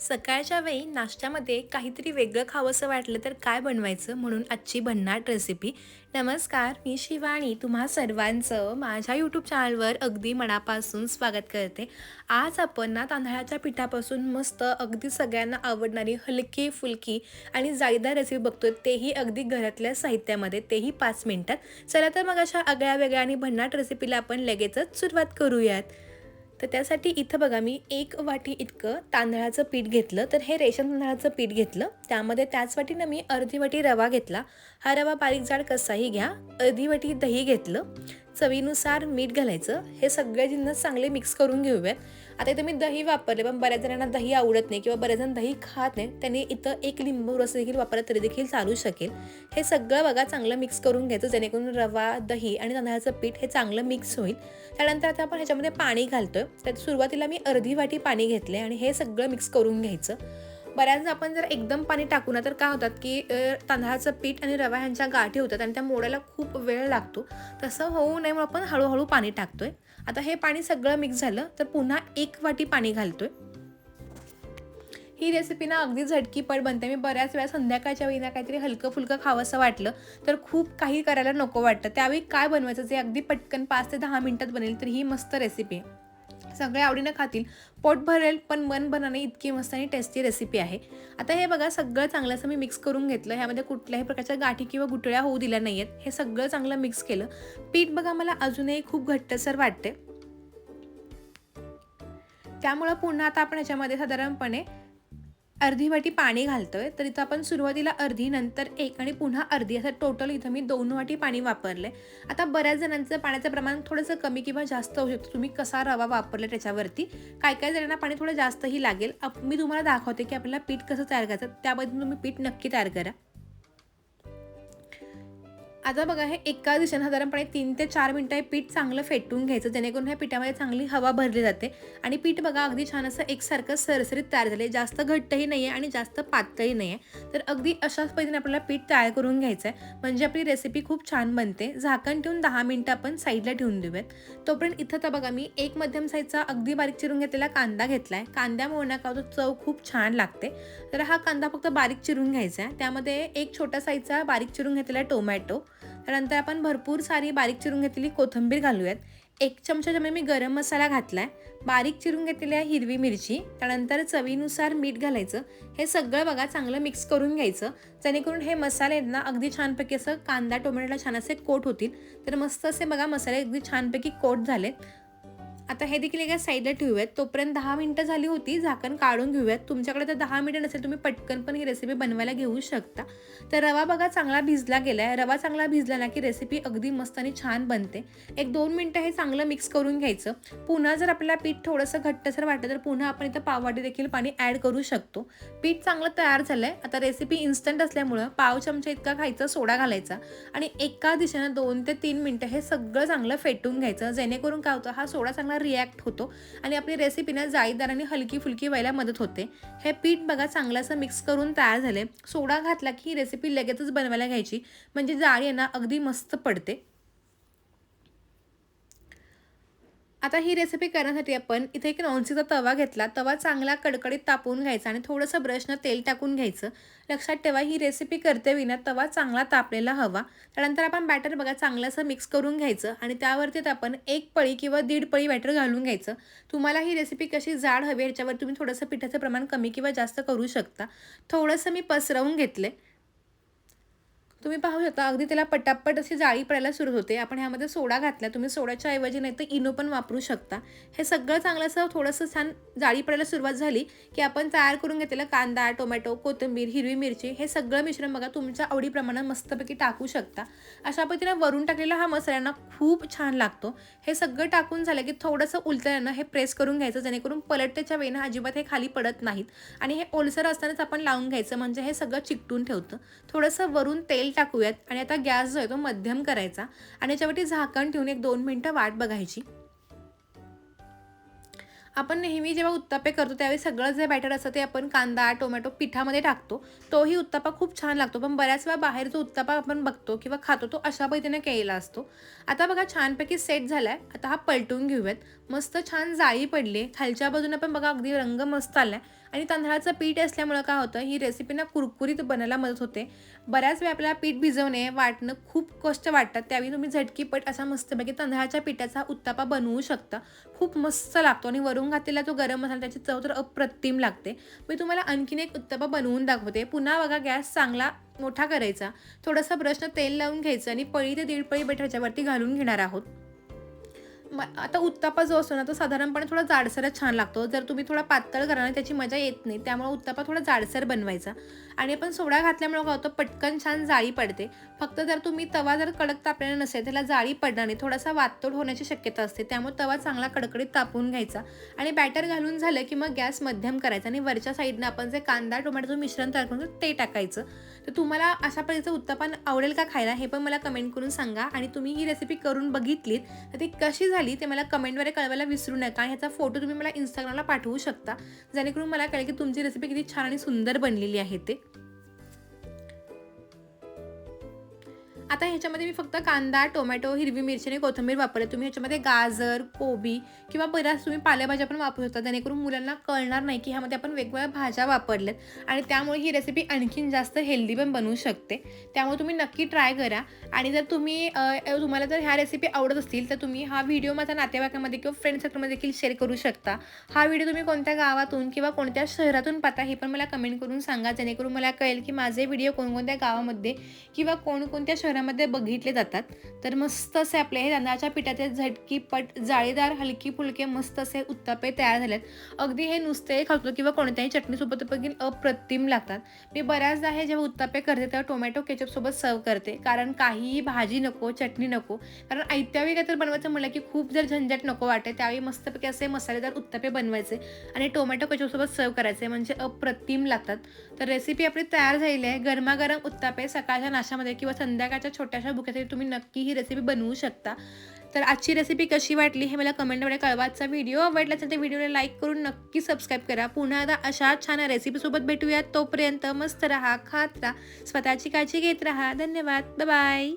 सकाळच्या वेळी नाश्त्यामध्ये काहीतरी वेगळं खावंसं वाटलं तर काय बनवायचं म्हणून आजची भन्नाट रेसिपी नमस्कार मी शिवानी. तुम्हा सर्वांचं माझ्या यूट्यूब चॅनलवर अगदी मनापासून स्वागत करते. आज आपण ना तांदळाच्या पिठापासून मस्त अगदी सगळ्यांना आवडणारी हलकी फुलकी आणि जाळीदार रेसिपी बघतो तेही अगदी घरातल्या साहित्यामध्ये तेही पाच मिनटात. चला तर मग अशा आगळ्या वेगळ्या आणि भन्नाट रेसिपीला आपण लगेचच सुरुवात करूयात. तर त्यासाठी इथं बघा मी एक वाटी इतकं तांदळाचं पीठ घेतलं. तर हे रेशन तांदळाचं पीठ घेतलं. त्यामध्ये त्याच वाटीनं मी अर्धी वाटी रवा घेतला. हा रवा बारीक जाड कसाही घ्या. अर्धी वाटी दही घेतलं. चवीनुसार मीठ घालायचं. हे सगळे जिन्नस चांगले मिक्स करून घेऊयात आता इथं मी दही वापरले पण बऱ्याच जणांना दही आवडत नाही किंवा बऱ्याच जण दही खात नाही. त्यांनी इथं एक लिंबू रस देखील वापरला तरी देखील चालू शकेल. हे सगळं बघा चांगलं मिक्स करून घ्यायचं जेणेकरून रवा दही आणि तांदळाचं पीठ हे चांगलं मिक्स होईल. त्यानंतर आता आपण ह्याच्यामध्ये पाणी घालतोय. त्यात सुरुवातीला मी अर्धी वाटी पाणी घेतले आणि हे सगळं मिक्स करून घ्यायचं. बऱ्याचदा आपण जर एकदम पाणी टाकू ना तर काय होतात की तांदळाचं पीठ आणि रवा ह्यांच्या गाठी होतात आणि त्या मोडायला खूप वेळ लागतो. तसं होऊ नये म्हणून आपण हळूहळू पाणी टाकतोय. आता हे पाणी सगळं मिक्स झालं तर पुन्हा एक वाटी पाणी घालतोय. ही रेसिपी ना अगदी झटकीपट बनते. मी बऱ्याच वेळा संध्याकाळच्या वेळी ना काहीतरी हलकं फुलकं खावंसं वाटलं तर खूप काही करायला नको वाटतं. त्यावेळी काय बनवायचं जे अगदी पटकन पाच ते दहा मिनिटात बनेल तर ही मस्त रेसिपी आहे सगळे आवडीनं खातील पोट भरेल पण मन बनवणे इतकी मस्त आणि टेस्टी रेसिपी आहे. आता हे बघा सगळं चांगलं असं मी मिक्स करून घेतलं. ह्यामध्ये कुठल्याही प्रकारच्या गाठी किंवा गुटळ्या होऊ दिल्या नाही आहेत हे सगळं चांगलं मिक्स केलं. पीठ बघा मला अजूनही खूप घट्टसर वाटते त्यामुळं पुन्हा आता आपण ह्याच्यामध्ये साधारणपणे अर्धी वाटी पाणी घालतोय तर इथं आपण सुरुवातीला अर्धी नंतर एक आणि पुन्हा अर्धी असं टोटल इथं मी दोन वाटी पाणी वापरले आता बऱ्याच जणांचं पाण्याचं प्रमाण थोडंसं कमी किंवा जास्त होऊ शकतं. तुम्ही कसा रवा वापरला त्याच्यावरती काय काय जणांना पाणी थोडं जास्तही लागेल. मी तुम्हाला दाखवते की आपल्याला पीठ कसं तयार करायचं त्याबद्दल तुम्ही पीठ नक्की तयार करा. आता बघा हे एका दिशेने साधारणपणे तीन ते चार मिनटं हे पीठ चांगलं फेटून घ्यायचं जेणेकरून ह्या पिठामध्ये चांगली हवा भरली जाते. आणि पीठ बघा अगदी छान असं एकसारखं सरसरीत तयार झाले जास्त घट्टही नाही आहे आणि जास्त पातळही नाही आहे तर अगदी अशाच पद्धतीने आपल्याला पीठ तयार करून घ्यायचं आहे म्हणजे आपली रेसिपी खूप छान बनते. झाकण ठेवून दहा मिनटं आपण साईडला ठेवून देऊयात. तोपर्यंत इथं तर बघा मी एक मध्यम साईजचा अगदी बारीक चिरून घेतलेला कांदा घेतला आहे कांद्यामुळे ना का तो चव खूप छान लागते. तर हा कांदा फक्त बारीक चिरून घ्यायचा आहे त्यामध्ये एक छोटा साईजचा बारीक चिरून घेतलेला टोमॅटो त्यानंतर आपण भरपूर सारी बारीक चिरून घेतलेली कोथिंबीर घालूयात. एक चमचा चमच्यामध्ये मी गरम मसाला घातला आहे बारीक चिरून घेतलेली आहे हिरवी मिरची त्यानंतर चवीनुसार मीठ घालायचं. हे सगळं बघा चांगलं मिक्स करून घ्यायचं. जेणेकरून हे मसाले आहेत ना अगदी छानपैकी असं कांदा टोमॅटोला छान असे कोट होतील. तर मस्त असे बघा मसाले अगदी छानपैकी कोट झालेत. आता हे देखील एका साईडला ठेवूयात. तोपर्यंत दहा मिनटं झाली होती झाकण काढून घेऊयात. तुमच्याकडे तर दहा मिनटं नसेल तुम्ही पटकन पण ही रेसिपी बनवायला घेऊ शकता. तर रवा बघा चांगला भिजला गेला आहे रवा चांगला भिजला ना की रेसिपी अगदी मस्त आणि छान बनते. एक दोन मिनटं हे चांगलं मिक्स करून घ्यायचं. पुन्हा जर आपल्याला पीठ थोडंसं घट्टसर वाटतं तर पुन्हा आपण इथं पाववाटी देखील पाणी ॲड करू शकतो. पीठ चांगलं तयार झालं आहे आता रेसिपी इन्स्टंट असल्यामुळं पाव चमचा इतका खायचा सोडा घालायचा. आणि एका दिशेनं दोन ते तीन मिनटं हे सगळं चांगलं फेटून घ्यायचं. जेणेकरून काय होतं हा सोडा चांगला रिॲक्ट होतो. आणि आपली रेसिपी ना जाळीदार आणि हलकी फुलकी व्हायला मदत होते. हे पीठ बघा चांगलं असं मिक्स करून तयार झाले सोडा घातला की ही रेसिपी लगेचच बनवायला घ्यायची. म्हणजे जाळी ना अगदी मस्त पडते. आता ही रेसिपी करण्यासाठी आपण इथे एक नॉनसीचा तवा घेतला. तवा चांगला कडकडीत तापवून घ्यायचा आणि थोडंसं ब्रशनं तेल टाकून घ्यायचं. लक्षात ठेवा ही रेसिपी करते विना तवा चांगला तापलेला हवा. त्यानंतर आपण बॅटर बघा चांगलं असं मिक्स करून घ्यायचं आणि त्यावरती आपण एक पळी किंवा दीड पळी बॅटर घालून घ्यायचं. तुम्हाला ही रेसिपी कशी जाड हवी याच्यावर तुम्ही थोडंसं पिठाचं प्रमाण कमी किंवा जास्त करू शकता. थोडंसं मी पसरवून घेतले तुम्ही पाहू शकता अगदी त्याला पटापट अशी जाळी पडायला सुरू होते. आपण ह्यामध्ये सोडा घातला तुम्ही सोड्याच्या ऐवजी नाही तर इनो पण वापरू शकता. हे सगळं चांगलं असं थोडंसं छान जाळी पडायला सुरुवात झाली की आपण तयार करून घेतलेलं कांदा टोमॅटो कोथिंबीर हिरवी मिरची हे सगळं मिश्रण बघा तुमच्या आवडीप्रमाणे मस्तपैकी टाकू शकता. अशा पद्धतीने वरून टाकलेला हा मसाल्यांना खूप छान लागतो. हे सगळं टाकून झालं की थोडंसं उलटल्यानं हे प्रेस करून घ्यायचं जेणेकरून पलटतेच्या वेळेनं अजिबात हे खाली पडत नाहीत. आणि हे ओलसर असतानाच आपण लावून घ्यायचं म्हणजे हे सगळं चिकटून ठेवतं. थोडंसं वरून तेल टाकूयात आणि आता गॅस जो आहे तो मध्यम करायचा. आणि याच्यावरती झाकण ठेवून एक दोन मिनटं वाट बघायची. आपण नेहमी जेव्हा उत्तापे करतो त्यावेळी सगळं जे बॅटर असतं ते आपण कांदा टोमॅटो पिठामध्ये टाकतो. तोही उत्तापा खूप छान लागतो. पण बऱ्याच वेळा बाहेर जो उत्तापा आपण बघतो किंवा खातो तो अशा पद्धतीने केलेला असतो. आता बघा छानपैकी सेट झाला आहे आता हा पलटून घेऊयात. मस्त छान जाळी पडली. खालच्या बाजूने पण बघा अगदी रंग मस्त आला आहे आणि तांदळाचं पीठ असल्यामुळं काय होतं ही रेसिपी ना कुरकुरीत बनायला मदत होते. बऱ्याच वेळा आपल्याला पीठ भिजवणे वाटणं खूप कष्ट वाटतात. त्यावेळी तुम्ही झटकीपट असा मस्तपैकी तांदळाच्या पिठाचा उत्तापा बनवू शकता. खूप मस्त लागतो आणि वरून घातलेला जो गरम मसाला त्याची चव तर अप्रतिम लागते. मी तुम्हाला आणखीन एक उत्तापा बनवून दाखवते. पुन्हा बघा गॅस चांगला मोठा करायचा. थोडासा ब्रशनं तेल लावून घ्यायचं आणि पळी ते दीड पळी बेटाच्यावरती घालून घेणार आहोत. मग आता उत्तापा जो असतो ना तो साधारणपणे थोडा जाडसरच छान लागतो. जर तुम्ही थोडा पातळ करा ना त्याची मजा येत नाही त्यामुळे उत्तापा थोडा जाडसर बनवायचा. आणि आपण सोडा घातल्यामुळे काय होतं पटकन छान जाळी पडते. फक्त जर तुम्ही तवा जर कडक तापलेला नसेल त्याला जाळी पडणार नाही. थोडासा वातोड होण्याची शक्यता असते. त्यामुळे तवा चांगला कडकडीत तापून घ्यायचा. आणि बॅटर घालून झालं की मग गॅस मध्यम करायचा. आणि वरच्या साईडनं आपण जे कांदा टोमॅटोचं मिश्रण तयार करून ते टाकायचं. तर तुम्हाला अशा पद्धतीचं उत्तापन आवडेल का खायला हे पण मला कमेंट करून सांगा. आणि तुम्ही ही रेसिपी करून बघितलीत तर ती कशी झाली ते मला कमेंटद्वारे कळवायला विसरू नका. आणि ह्याचा फोटो तुम्ही मला इंस्टाग्रामला पाठवू शकता. जेणेकरून मला कळेल की तुमची रेसिपी किती छान आणि सुंदर बनलेली आहे ते. आता ह्याच्यामध्ये मी फक्त कांदा टोमॅटो हिरवी मिरची आणि कोथिंबीर वापरले. तुम्ही ह्याच्यामध्ये गाजर कोबी किंवा बऱ्याच तुम्ही पालेभाज्या पण वापरू शकता. जेणेकरून मुलांना कळणार नाही की ह्यामध्ये आपण वेगवेगळ्या भाज्या वापरल्यात. आणि त्यामुळे ही रेसिपी आणखीन जास्त हेल्दी पण बनवू शकते. त्यामुळे तुम्ही नक्की ट्राय करा. आणि जर तुम्ही तुम्हाला जर ह्या रेसिपी आवडत असतील तर तुम्ही हा व्हिडिओ माझ्या नातेवाईकामध्ये किंवा फ्रेंड सर्कलमध्ये देखील शेअर करू शकता. हा व्हिडिओ तुम्ही कोणत्या गावातून किंवा कोणत्या शहरातून पाहता हे पण मला कमेंट करून सांगा. जेणेकरून मला कळेल की माझे व्हिडिओ कोणकोणत्या गावामध्ये किंवा कोणकोणत्या घरामध्ये बघितले जातात. तर मस्त असे आपले हे तांदळाच्या पिठाचे झटकीपट जाळीदार हलकी फुलके मस्त असे उत्तापे तयार झालेत. अगदी हे नुसते खातो किंवा कोणत्याही चटणीसोबत देखील अप्रतिम लागतात. मी बऱ्याचदा हे जेव्हा उत्तापे करते तेव्हा टोमॅटो केचपसोबत सर्व करते. कारण काहीही भाजी नको चटणी नको. कारण आयत्यावेळी काय तर बनवायचं म्हटलं की खूप जर झंझट नको वाटे त्यावेळी मस्तपैकी असे मसालेदार उत्तापे बनवायचे आणि टोमॅटो केचपसोबत सर्व करायचे. म्हणजे अप्रतिम लागतात. तर रेसिपी आपली तयार झालेली आहे. गरमागरम उत्तापे सकाळच्या नाश्यामध्ये किंवा संध्याकाळच्या छोट्याशा बुक्यासाठी तुम्ही नक्की ही रेसिपी बनवू शकता. तर आजची रेसिपी कशी वाटली हे मला कमेंटमध्ये कळवाचा व्हिडिओ आवडला असेल तर व्हिडिओला लाईक करून नक्की सबस्क्राईब करा. पुन्हा आता अशा छान रेसिपीसोबत भेटूयात. तोपर्यंत मस्त राहा खात राहा स्वतःची काळजी घेत राहा. धन्यवाद. बाय